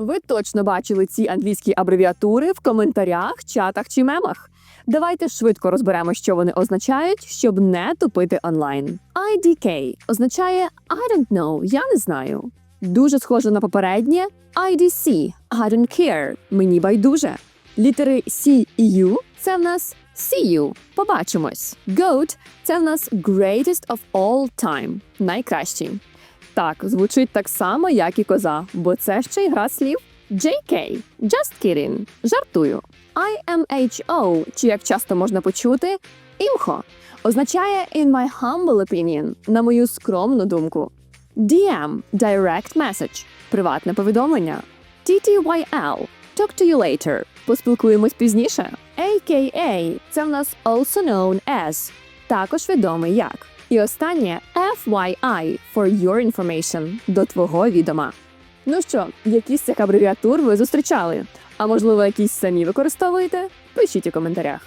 Ви точно бачили ці англійські абревіатури в коментарях, чатах чи мемах. Давайте швидко розберемо, що вони означають, щоб не тупити онлайн. IDK означає I don't know, я не знаю. Дуже схоже на попереднє IDC I don't care, мені байдуже. Літери C і U – це в нас See you. Побачимось. Goat – це в нас greatest of all time. Найкращий. Так, звучить так само, як і коза, бо це ще й гра слів. JK – just kidding. Жартую. IMHO, чи як часто можна почути, імхо означає in my humble opinion, на мою скромну думку. DM – direct message – приватне повідомлення. TTYL – talk to you later – поспілкуємось пізніше. AKA – це в нас also known as – також відомий як. І останнє FYI – for your information – до твого відома. Ну що, які з цих абревіатур ви зустрічали? А можливо, якісь самі використовуєте? Пишіть у коментарях.